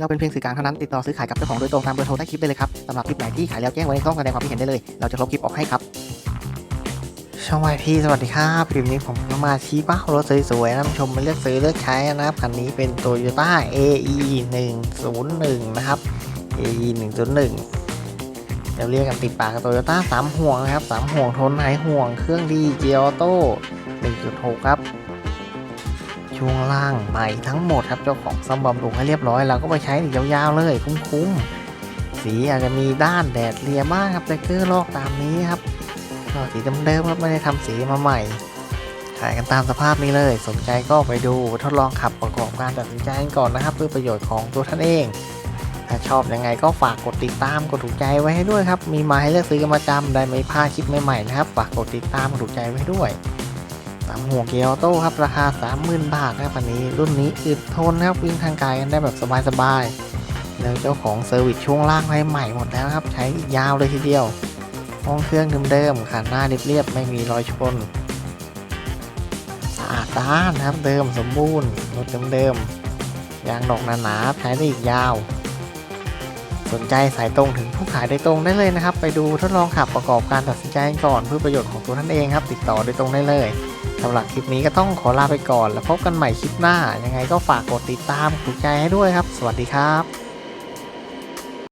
เราเป็นเพียงสื่อกลางเท่านั้นติดต่อซื้อขายกับเจ้าของโดยตรงตามเบอร์โทรใต้คลิปได้เลยครับสำหรับคลิปไหนที่ขายแล้วแจ้งไว้ในช่องแสดงความคิดเห็นได้เลย เราจะลบคลิปออกให้ครับ ช่องวายพี่สวัสดีครับคลิปนี้ผมก็มาชี้ว่ารถสวยๆนะท่านชมมาเลือกซื้อเลือกใช้นะครับคันนี้เป็น Toyota AE 101นะครับ AE 101เราเรียกกันติดปากกับ Toyota สามห่วงนะครับสามห่วงทนหายห่วง เครื่องดีเกียร์ออโต้1.6 ครับ ช่วงล่างใหม่ทั้งหมดครับเจ้าของซ่อมบำรุงให้เรียบร้อยเราก็ไปใช้ยาวๆเลยคุ้มๆสีอาจจะมีด้านแดดเลียบ้างครับแต่กอลอกตามนี้ครับก็สีเดิมๆครับไม่ได้ทำสีมาใหม่ขายกันตามสภาพนี้เลย สนใจก็ไปดูทดลองขับประกอบการตัดสินใจกันก่อนนะครับ เพื่อประโยชน์ของตัวท่านเอง ถ้าชอบยังไงก็ฝากกดติดตามกดถูกใจไว้ให้ด้วยครับ มีมาให้เลือกซื้อกันประจำได้ไม่พลาดคลิปใหม่ๆนะครับ ฝากกดติดตามกดถูกใจไว้ด้วย สามห่วเกียร์ออโต้ครับราคา 30,000 บาทนะครับอันนี้รุ่นนี้อึดทนนะครับวิ่งทางไกลกันได้แบบสบายๆแล้วเจ้าของเซอร์วิสช่วงล่างให้ใหม่หมดแล้วครับ ใช้อีกยาวเลยทีเดียวห้องเครื่องเดิมๆขาหน้าเรียบๆไม่มีรอยชนสะอาดด้านนะครับเดิมสมบูรณ์รถเดิมๆยางดอกหนาๆใช้ได้อีกยาวสนใจสายตรงถึงผู้ขายโดยตรงได้เลยนะครับ ไปดูทดลองขับประกอบการตัดสินใจก่อนเพื่อประโยชน์ของตัวท่านเองครับ ติดต่อโดยตรงได้เลย สำหรับคลิปนี้ก็ต้องขอลาไปก่อน แล้วพบกันใหม่คลิปหน้า ยังไงก็ฝากกดติดตามกดใจให้ด้วยครับ สวัสดีครับ